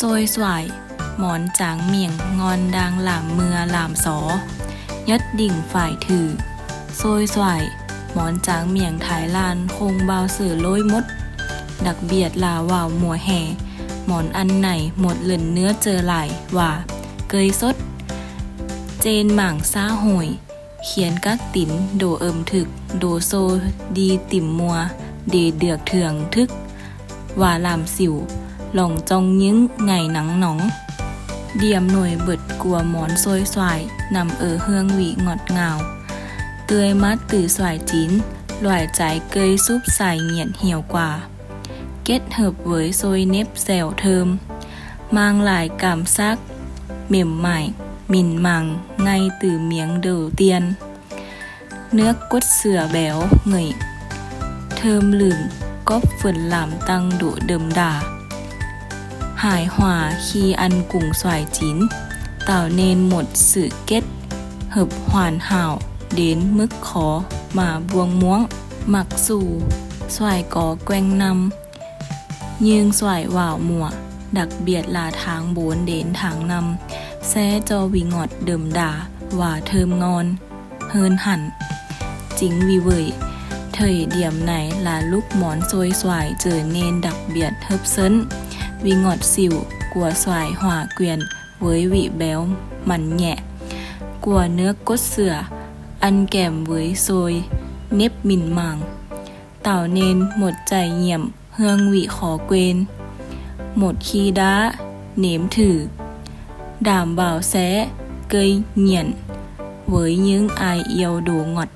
ซยสวายหมอนจางเมียงงอนดังหลามเมือหลามสอ ยัดดิ่งฝ่ายถือ โซยสวายหมอนจางเมียงถ่ายลานคงเบาสื่อโลยมด ดักเบียดลาวาวมัวแห่หมอนอันไหนหมดเล่นเนื้อเจอไหลว่า เกยสด เจนหม่างซาโหยเขียนกักตินโดเอิมถึก โดโซดีติ่มมัว เดเดือกเถืองทึก ว่าลามสิว lòng trong những ngày nắng nóng. Điểm nổi bật của món xôi xoài nằm ở hương vị ngọt ngào, tươi mát từ xoài chín, loại trái cây súp xài nghiện hiệu quả. Kết hợp với xôi nếp dẻo thơm, mang lại cảm giác mềm mại, mịn màng ngay từ miếng đầu tiên. Nước cốt sữa béo ngậy, thơm lửng góp phần làm tăng độ đậm đà หายซวยเน็บแซวเทิมมางหลายกำซักเหม่มใหม่มินมังไงตื่อเมียงเดอเตียนเนื้อกดเสือแบวาคีอันกุ่งสวายจินเต่าเนนหมดสื่อเก็ตเหิบหวานห่าวเดนมึกขอมาบวงม้วง หมักสู่สวายกอแกงนำยืงสวายว่าวมัว ดักเบียดลาทางโบนเดนทางนำแซจอวิงอดเดิมด่าว่าเทิมงอน เฮินหัน จิงวีเวยเถยเดียมไหนลาลูกหมอนซวยสวายเจอเนนดักเบียดเฮิบเซิน vị ngọt xỉu của xoài hòa quyện với vị béo mặn nhẹ, của nước cốt sữa ăn kèm với xôi nếp mịn màng, tạo nên một trải nghiệm hương vị khó quên. Một khi đã nếm thử, đảm bảo sẽ gây nghiện với những ai yêu đồ ngọt.